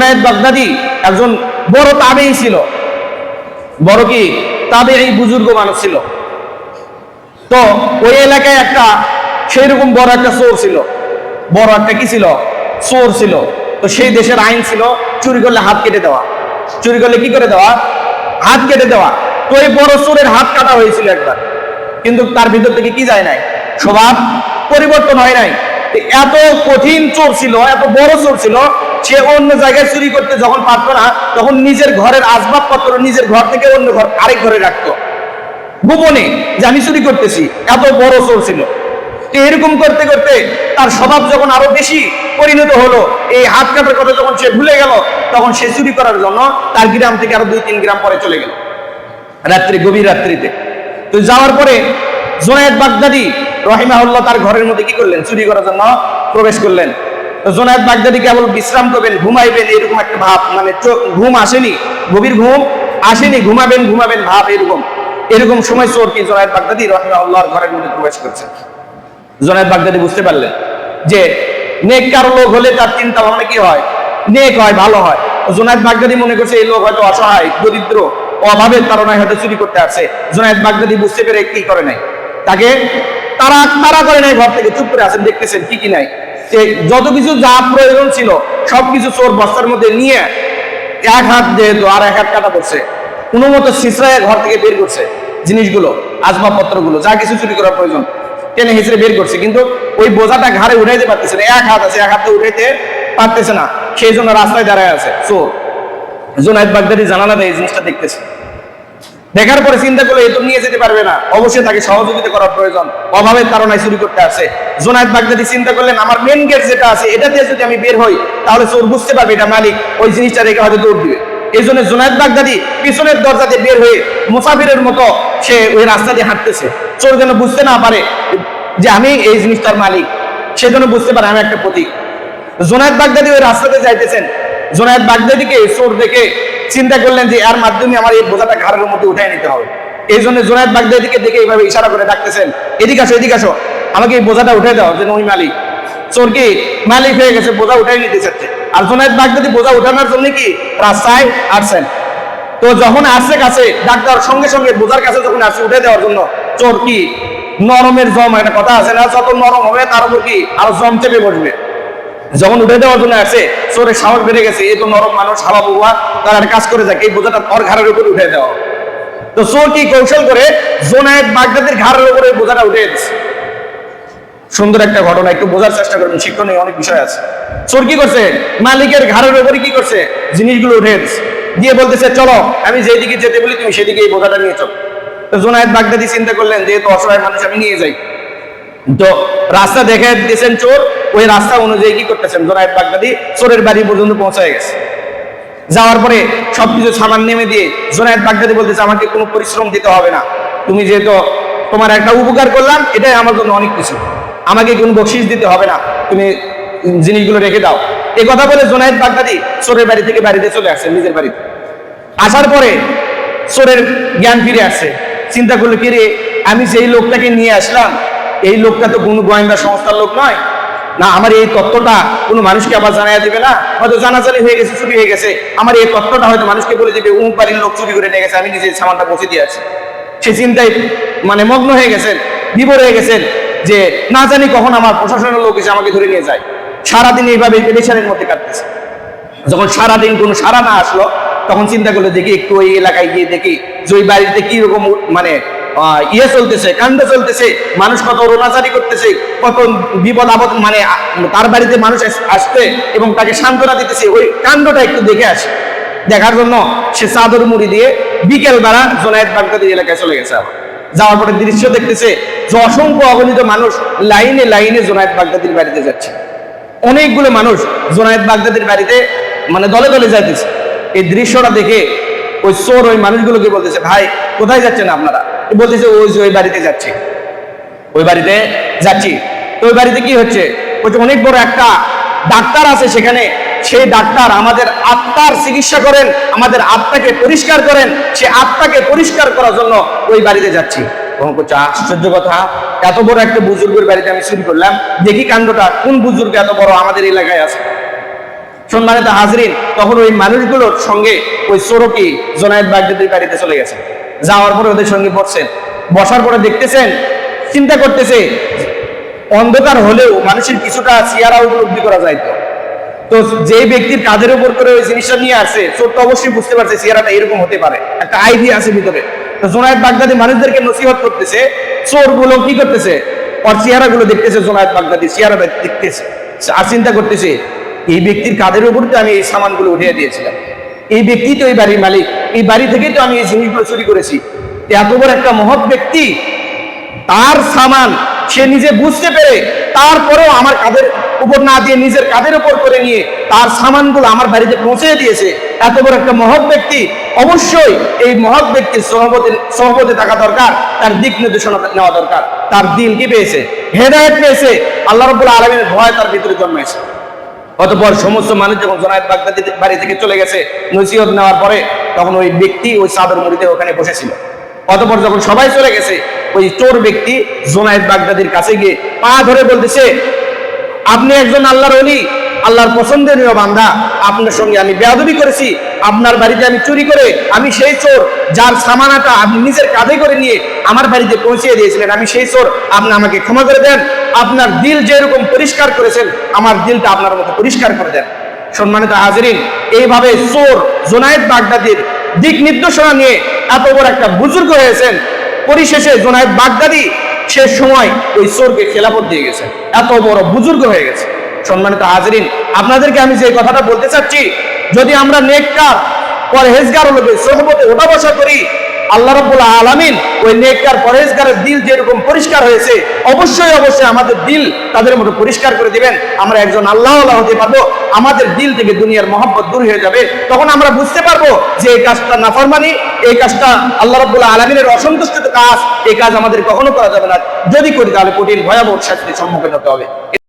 বাগদাদি একজন বড় তাবেই ছিল। বড় কি? তাবে এই বুজুর্গ মানুষ ছিল। তো ওই এলাকায় একটা সেই রকম বড় একটা চোর ছিল। বড় একটা কি ছিল? চোর ছিল। তো সেই দেশের আইন ছিল চুরি করলে হাত কেটে দেওয়া। চুরি করলে কি করে দেওয়া? হাত কেটে দেওয়া। তো এই বড় চোরের হাত কাটা হয়েছিল একবার। কিন্তু তার ভিতর থেকে কি যায় নাই? স্বভাব পরিবর্তন হয় নাই। এত কঠিন চোর ছিল, এত বড় চোর ছিল সে অন্য জায়গায় চুরি করতে যখন পারতো না, তখন নিজের ঘরের আসবাবপত্র নিজের ঘর থেকে অন্য ঘর আরেক ঘরে রাখতো। গোপনে যে আমি চুরি করতেছি, এত বড় চোর ছিল এরকম করতে করতে তার স্বভাব যখন আরও বেশি পরিণত হলো, এই হাত কাটার কথা যখন সে ভুলে গেল, তখন সে চুরি করার জন্য তার গ্রাম থেকে আরও দুই তিন গ্রাম পরে চলে গেল। রাত্রি, গভীর রাত্রিতে। তো যাওয়ার পরে জোনায়েদ বাগদাদি রহিমাহুল্লাহ তার ঘরের মধ্যে কি করলেন? চুরি করার জন্য প্রবেশ করলেন। জোনায়েদ বাগদাদি কেবল বিশ্রাম করবেন, ঘুমাইবেন, এরকম একটা ভাব। মানে চোখ, ঘুম আসেনি, গভীর ঘুম আসেনি, ঘুমাবেন ঘুমাবেন, ভাব এরকম। এরকম সময় চোর কি জোনায়েদ বাগদাদি রহিমাহুল্লাহর ঘরের মধ্যে প্রবেশ করছে? জোনায়েদ বাগদাদি বুঝতে পারলেন যে নেক কারও লোক হলে তার চিন্তা ভাবনা কি হয়? নেক হয়, ভালো হয়। জোনায়েদ বাগদাদি মনে করছে এই লোক হয়তো অসহায়, দরিদ্র অভাবের কারণে হয়তো চুরি করতে আসছে। জোনায়দ বাগদাদি বুঝতে পেরে কি করে নাই? তাকে তারা তারা করে নাই, ঘর থেকে চুপ করে আছেন, দেখতেছেন কি কি নাই। যত কিছু যা প্রয়োজন ছিল, সবকিছু চোর বস্তার মধ্যে নিয়ে এক হাত যেহেতু আর এক হাত কাটা পড়ছে কোনো মতো শিশরায় ঘর থেকে বের করছে জিনিসগুলো, আসবাবপত্রগুলো, যা কিছু চুরি করার প্রয়োজন। টেনে হিসেবে বের করছে, কিন্তু ওই বোঝাটা ঘাড়ে উঠাইতে পারতেছে না। এক হাত আছে, এক হাতে উঠাইতে পারতেছে না। সেই জন্য রাস্তায় দাঁড়ায় আছে, চোর। জোনায়েদ বাগদাদি জানালা দেয় এই জিনিসটা দেখতেছে। দেখার পরে চিন্তা করলে এ তো নিয়ে যেতে পারবে না। অবশ্যই তাকে সহযোগিতা করার প্রয়োজন। অভাবের কারণে চুরি করতে আসে। জোনায়েদ বাগদাদি চিন্তা করলেন, আমার মেন গেট যেটা আছে, এটা দিয়ে যদি আমি বের হই, তাহলে চোর বুঝতে পারবে এটা মালিক। ওই জিনিসটা রেখে হয়তো দৌড় দিবে। এই জন্য জোনায়েদ বাগদাদি পিছনের দরজাতে বের হয়ে মুসাফিরের মতো সে ওই রাস্তা দিয়ে হাঁটতেছে। চোর যেন বুঝতে না পারে যে আমি এই জিনিসটার মালিক। সে যেন বুঝতে পারে আমি একটা প্রতীক। জোনায়েদ বাগদাদি ওই রাস্তাতে যাইতেছেন। জোনায়েদ বাগদাদিকে চোর দেখে চিন্তা করলেন যে এর মাধ্যমে আমার এই বোঝাটা ঘাড়ের মধ্যে উঠাই নিতে হবে। এই জন্য জোনায়েদ বাগদাদিকে দেখে এইভাবে ইশারা করে ডাকতেছেন, এদিকে আসো এদিকে আসো, আমাকে এই বোঝাটা উঠে দাও, যেন ওই মালিক চোর কি মালিক হয়ে গেছে, বোঝা উঠাই নিতে চাচ্ছে। আর জোনায়েদ বাগদাদি বোঝা উঠানোর জন্য কি রাস্তায় আসছেন? তো যখন আসছে কাছে ডাক্তার সঙ্গে সঙ্গে বোঝার কাছে যখন আসছে উঠে দেওয়ার জন্য, চোর কি, নরমের জম? একটা কথা আছে না, যত নরম হবে, তার উপর কি আরও জম চেপে বসবে? যখন উঠে দেওয়ার জন্য আসে চোরের সাহস বেড়ে গেছে এই তো নরম মানুষ হাওয়া বুয়া তার কাজ করে যাক, এই বোঝাটা তোর ঘাড়ের উপর উঠে দেওয়া তো চোর কি কৌশল করে জোনায়েদ বাগদাদের ঘাড়ের উপরে বোঝাটা উঠে দিচ্ছে সুন্দর একটা ঘটনা, একটু বোঝার চেষ্টা করবেন শিক্ষণীয় অনেক বিষয় আছে। চোর কি করছে? মালিকের ঘাড়ের উপরে কি করছে? জিনিসগুলো উঠে দিয়ে বলতেছে, চলো, আমি যেদিকে যেতে বলি, তুমি সেদিকে এই বোঝাটা নিয়ে চলো। তো জোনায়েদ বাগদাদি চিন্তা করলেন যেহেতু অসহায় মানুষ, আমি নিয়ে যাই। তো রাস্তা দেখে দিয়েছেন চোর, ওই রাস্তা অনুযায়ী কি করতেছেন? জোনায়েদ বাগদাদি চোরের বাড়ি পর্যন্ত পৌঁছায় গেছে। যাওয়ার পরে সবকিছু সামান নেমে দিয়ে জোনায়েদ বাগদাদি বলতেছে, আমাকে কোনো পরিশ্রম দিতে হবে না। তুমি যেহেতু তোমার একটা উপকার করলাম, এটাই আমার জন্য অনেক কিছু। আমাকে কোনো বকশিস দিতে হবে না। তুমি জিনিসগুলো রেখে দাও। এই কথা বলে জোনায়েদ বাগদাদি চোরের বাড়ি থেকে বাড়িতে চলে আসছে নিজের বাড়িতে আসার পরে চোরের জ্ঞান ফিরে আসছে চিন্তা করল কি রে আমি যেই লোকটাকে নিয়ে আসলাম এই লোকটা তো কোনো গোয়েন্দা সংস্থার লোক নয়। না, আমার এই তত্ত্বটা কোনো মানুষকে আবার জানাই দিবে না? হয়তো জানাজানি হয়ে গেছে চুরি হয়ে গেছে। আমার এই তত্ত্বটা হয়তো মানুষকে বলে দিবে, উমুক বাড়ির লোক চুরি করে নিয়ে গেছে, আমি নিজে সামানটা পৌঁছে দিয়ে আছি। সে চিন্তায় মানে মগ্ন হয়ে গেছেন, বিবর হয়ে গেছেন যে না জানি কখন আমার প্রশাসনের লোক এসে আমাকে ধরে নিয়ে যায়। সারাদিন এইভাবে পেরেশানের মধ্যে কাটতেছে। যখন সারাদিন কোনো সারা না আসলো, তখন চিন্তা করল, দেখি একটু ওই এলাকায় গিয়ে দেখি যে ওই বাড়িতে কি রকম মানে ইয়ে চলতেছে, কাণ্ড চলতেছে, মানুষ কত রোনাচারি করতেছে, কত বিপদ আপদ মানে তার বাড়িতে মানুষ আস- আসছে এবং তাকে সান্ত্বনা দিতেছে। ওই কাণ্ডটা একটু দেখে আসে। দেখার জন্য সে চাদর মুড়ি দিয়ে বিকেল বেলা জোনায়েদ বাগদাদি এলাকায় চলে গেছে আবার। যাওয়ার পরে দৃশ্য দেখতেছে যে অসংখ্য অগণিত মানুষ লাইনে লাইনে জোনায়েদ বাগদাদির বাড়িতে যাচ্ছে। অনেকগুলো মানুষ জোনায়েদ বাগদাদির বাড়িতে মানে দলে দলে যাইতেছে। এই দৃশ্যটা দেখে ওই চোর ওই মানুষগুলোকে বলতেছে, ভাই, কোথায় যাচ্ছেন আপনারা? বলতেছে ওই যে ওই বাড়িতে যাচ্ছি। ওই বাড়িতে যাচ্ছি। তো ওই বাড়িতে কি হচ্ছে? বলছে, অনেক বড় একটা ডাক্তার আছে সেখানে। সেই ডাক্তার আমাদের আত্মার চিকিৎসা করেন, আমাদের আত্মাকে পরিষ্কার করেন। সে আত্মাকে পরিষ্কার করার জন্য ওই বাড়িতে যাচ্ছি। তখন আশ্চর্য কথা, এত বড় একটা বুজুর্গের বাড়িতে আমি চুরি করলাম। দেখি কাণ্ডটা, কোন বুজুর্গ এত বড় আমাদের এলাকায় আছে? সম্মানিত হাজরিন, তখন ওই মানুষগুলোর সঙ্গে ওই চোরকি জোনায়েদ বাগদাদির বাড়িতে চলে গেছে। যাওয়ার পরে ওদের সঙ্গে বসছেন। বসার পরে দেখতেছেন, চিন্তা করতেছে, অন্ধকার হলেও মানুষের কিছুটা চেহারা উপলব্ধি করা যায় তো। তো যে ব্যক্তির কাজের উপর করে ওই জিনিসটা নিয়ে আসছে, চোর তো অবশ্যই বুঝতে পারছে চেহারাটা এরকম হতে পারে। একটা আইডিয়া আছে ভিতরে। তো জোনায়েদ বাগদাদি মানুষদেরকে নসিহত করতেছে চোরগুলো কি করতেছে? ওর চেহারা গুলো দেখতেছে জোনায়েদ বাগদাদি চেহারাটা দেখতেছে। আর চিন্তা করতেছে, এই ব্যক্তির কাজের উপর তো আমি এই সামানগুলো উঠিয়ে দিয়েছিলাম। এই ব্যক্তি তো এই বাড়ির মালিক। এই বাড়ি থেকেই তো আমি এই জিনিসগুলো চুরি করেছি। এত বড় একটা মহৎ ব্যক্তি, তার সামান সে নিজে বুঝতে পেরে তারপরেও আমার কাঁধের উপর না দিয়ে নিজের কাঁধের উপর করে নিয়ে তার সামানগুলো আমার বাড়িতে পৌঁছে দিয়েছে। এত বড় একটা মহৎ ব্যক্তি, অবশ্যই এই মহৎ ব্যক্তির সহপতি সহপতি থাকা দরকার, তার দিক নির্দেশনা নেওয়া দরকার, তার দিন কি পেয়েছে? হেদায়ত পেয়েছে, আল্লাহ রব্বুল আলমের ভয় তার ভিতরে জন্মেছে অতপর সমস্ত মানুষ যখন জোনায়েদ বাগদাদি বাড়ি থেকে চলে গেছে, নসিহত নেওয়ার পরে তখন ওই ব্যক্তি ওই সাদর মুড়িতে ওখানে বসেছিল। অতপর যখন সবাই চলে গেছে, ওই চোর ব্যক্তি জোনায়েদ বাগদাদির কাছে গিয়ে পা ধরে বলতেছে, আপনি একজন আল্লাহর অলি আল্লাহর পছন্দনীয় বান্দা, আপনার সঙ্গে আমি বেয়াদবি করেছি, আপনার বাড়িতে আমি চুরি করে, আমি সেই চোর যার সামানাটা আপনি নিজের কাঁধে করে নিয়ে আমার বাড়িতে পৌঁছে দিয়েছিলেন। আমি সেই চোর, আপনি আমাকে ক্ষমা করে দেন, আপনার দিল যেরকম পরিষ্কার করেছেন, আমার দিলটা আপনার মতো পরিষ্কার করে দেন। সম্মানিত হাজিরিন, এইভাবে চোর জোনায়েদ বাগদাদির দিক নির্দেশনা নিয়ে এত বড় একটা বুজুর্গ হয়েছেন, পরিশেষে জোনায়েদ বাগদাদি সে সময় ওই চোরকে খেলাফত দিয়ে গেছে। এত বড় বুজুর্গ হয়ে গেছে। সম্মানিত হাজরিন, আপনাদেরকে আমি যে কথাটা বলতে চাচ্ছি, যদি আমরা নেককার, পরহেজগার লোকে সহবতে ওঠা বসা করি, আল্লাহ রব্বুল আলামিন ওই নেককার, পরহেজগারের দিল যেরকম পরিষ্কার হয়েছে, অবশ্যই অবশ্যই আমাদের দিল তাদের মতো পরিষ্কার করে দিবেন। আমরা একজন আল্লাহ আল্লাহ হতে পারব, আমাদের দিল থেকে দুনিয়ার মহব্বত দূর হয়ে যাবে। তখন আমরা বুঝতে পারব যে এই কাজটা নাফরমানি, এই কাজটা আল্লাহ রব্বুল আলমিনের অসন্তুষ্টিত কাজ, এই কাজ আমাদের কখনো করা যাবে না। যদি করি তাহলে কঠিন, ভয়াবহ শাস্তির সম্মুখীন হতে হবে।